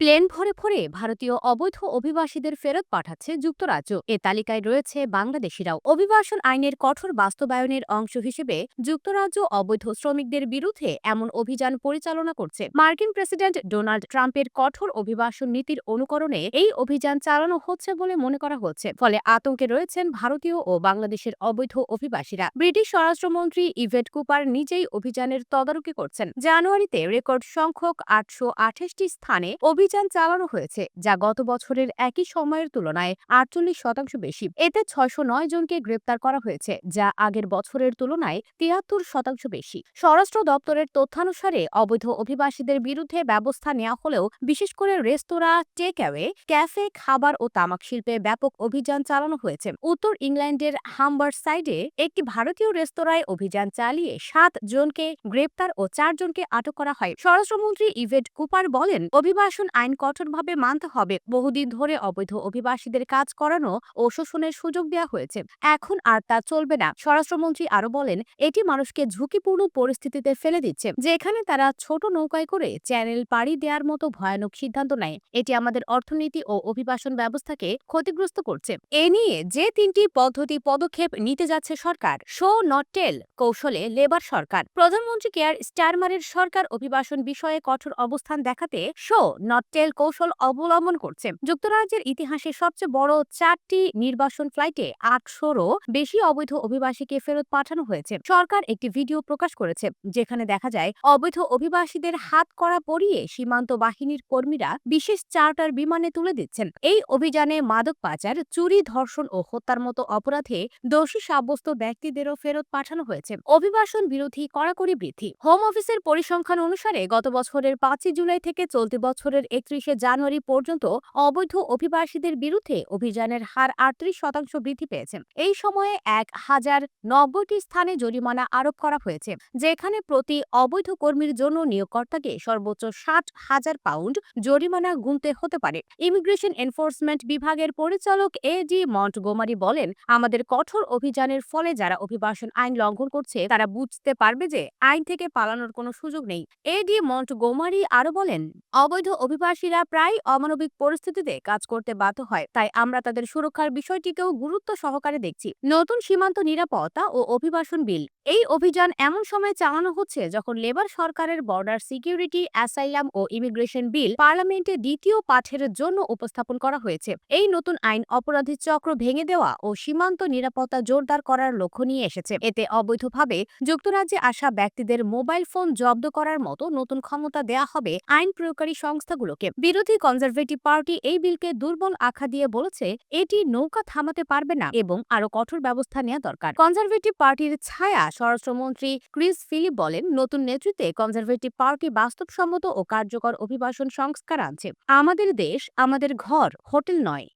Plane ভরে ভরে ভারতীয় অবৈধ অভিবাসীদের ফেরত পাঠাচ্ছে যুক্তরাজ্য। এ তালিকায় রয়েছে বাংলাদেশিরাও। অভিবাসন আইনের কঠোর বাস্তবায়নের অংশ হিসেবে যুক্তরাজ্য অবৈধ শ্রমিকদের বিরুদ্ধে এমন অভিযান পরিচালনা করছে। মার্কিন প্রেসিডেন্ট ডোনাল্ড ট্রাম্পের কঠোর অভিবাসন নীতির অনুকরণে এই অভিযান চালানো হচ্ছে বলে মনে করা হচ্ছে। ফলে আতঙ্কে রয়েছেন ভারতীয় ও বাংলাদেশের অবৈধ অভিবাসীরা। ব্রিটিশ স্বরাষ্ট্রমন্ত্রী ইভেট কুপার নিজেই অভিযানের তদারকি করছেন। জানুয়ারিতে রেকর্ড সংখ্যক আটশো স্থানে অভিযান চালানো হয়েছে, যা গত বছরের একই সময়ের তুলনায় আটচল্লিশ শতাংশ বেশি। এতে ছয়শো নয় জনকে গ্রেপ্তার করা হয়েছে, যা আগের বছরের তুলনায় তিয়াত্তর শতাংশ বেশি। স্বরাষ্ট্র দপ্তরের তথ্যানুসারে অবৈধ অভিবাসীদের বিরুদ্ধে ব্যবস্থা নেওয়া হলেও, বিশেষ করে রেস্তোরাঁ টেক অ্যাওয়ে ক্যাফে, খাবার ও তামাক শিল্পে ব্যাপক অভিযান চালানো হয়েছে। উত্তর ইংল্যান্ডের হাম্বার সাইডে একটি ভারতীয় রেস্তোরাঁয় অভিযান চালিয়ে সাত জনকে গ্রেপ্তার ও চারজনকে আটক করা হয়। স্বরাষ্ট্রমন্ত্রী ইভেট কুপার বলেন, অভিবাসন আইন কঠোরভাবে মানতে হবে। বহুদিন ধরে অবৈধ অভিবাসীদের কাজ করানো ও শোষণের সুযোগ দেওয়া হয়েছে। এখন আর তা চলবে না। স্বরাষ্ট্রমন্ত্রী আরও বলেন, এটি মানুষকে ঝুঁকিপূর্ণ পরিস্থিতিতে ফেলে দিচ্ছে। যেখানে তারা ছোট নৌকায় করে চ্যানেল পাড়ি দেওয়ার মতো ভয়ানক সিদ্ধান্ত নেয়। এটি আমাদের অর্থনীতি ও অভিবাসন ব্যবস্থাকে ক্ষতিগ্রস্ত করছে। এ নিয়ে যে তিনটি পদ্ধতি পদক্ষেপ নিতে যাচ্ছে সরকার, শো নট টেল কৌশলে লেবার সরকার। প্রধানমন্ত্রী কেয়ার স্টারমারের সরকার অভিবাসন বিষয়ে কঠোর অবস্থান দেখাতে শো নট টেল কৌশল অবলম্বন করছে। যুক্তরাজ্যের ইতিহাসে সবচেয়ে বড় চারটি নির্বাসন ফ্লাইটে আটশোরও বেশি অবৈধ অভিবাসীকে ফেরত পাঠানো হয়েছে। সরকার একটি ভিডিও প্রকাশ করেছে, যেখানে দেখা যায়, অবৈধ অভিবাসীদের হাত করা পরিয়ে সীমান্ত বাহিনীর কর্মীরা বিশেষ চার্টার বিমানে তুলে দিচ্ছেন। এই অভিযানে মাদক পাচার চুরি, ধর্ষণ ও হত্যার মতো অপরাধে দোষী সাব্যস্ত ব্যক্তিদেরও ফেরত পাঠানো হয়েছে। অভিবাসন বিরোধী কড়াকড়ি বৃদ্ধি। হোম অফিসের পরিসংখ্যান অনুসারে গত বছরের পাঁচই জুলাই থেকে চলতি বছরের একত্রিশে জানুয়ারি পর্যন্ত অবৈধ অভিবাসীদের বিরুদ্ধে অভিযানের হার আটত্রিশ শতাংশ বৃদ্ধি পেয়েছে। এই সময়ে এক হাজার নব্বইটি স্থানে জরিমানা আরোপ করা হয়েছে, যেখানে প্রতি অবৈধ কর্মীর জন্য নিয়োগকর্তাকে সর্বোচ্চ ষাট হাজার পাউন্ড জরিমানা গুনতে হতে পারে। ইমিগ্রেশন এনফোর্সমেন্ট বিভাগের পরিচালক এ ডি মন্টগোমারি বলেন, আমাদের কঠোর অভিযানের ফলে যারা অভিবাসন আইন লঙ্ঘন করছে, তারা বুঝতে পারবে যে আইন থেকে পালানোর কোনো সুযোগ নেই। এ ডি মন্টগোমারি আরও বলেন, অবৈধ অভিবাসীরা প্রায় অমানবিক পরিস্থিতিতে কাজ করতে বাধ্য হয়। তাই আমরা তাদের সুরক্ষার বিষয়টিকেও গুরুত্ব সহকারে দেখছি। নতুন সীমান্ত নিরাপত্তা ও অভিবাসন বিল। এই অভিযান এমন সময় চালানো হচ্ছে যখন লেবার সরকারের বর্ডার সিকিউরিটি, অ্যাসাইলাম ও ইমিগ্রেশন বিল পার্লামেন্টে দ্বিতীয় পাঠের জন্য উপস্থাপন করা হয়েছে। এই নতুন আইন অপরাধী চক্র ভেঙে দেওয়া ও সীমান্ত নিরাপত্তা জোরদার করার লক্ষ্য নিয়ে এসেছে। এতে অবৈধভাবে যুক্তরাজ্যে আসা ব্যক্তিদের মোবাইল ফোন জব্দ করার মতো নতুন ক্ষমতা দেয়া হবে আইন প্রয়োগকারী সংস্থাগুলোকে বিরোধী কনজারভেটিভ পার্টি এই বিলকে দুর্বল আখা দিয়ে বলেছে, এটি নৌকা থামাতে পারবে না এবং আরও কঠোর ব্যবস্থা নেওয়া দরকার। কনজারভেটিভ পার্টির ছায়া, স্বরাষ্ট্রমন্ত্রী ক্রিস ফিলিপ বলেন, নতুন নেতৃত্বে কনজারভেটিভ পার্টি বাস্তবসম্মত ও কার্যকর অভিবাসন সংস্কার আনছে। আমাদের দেশ, আমাদের ঘর, হোটেল নয়।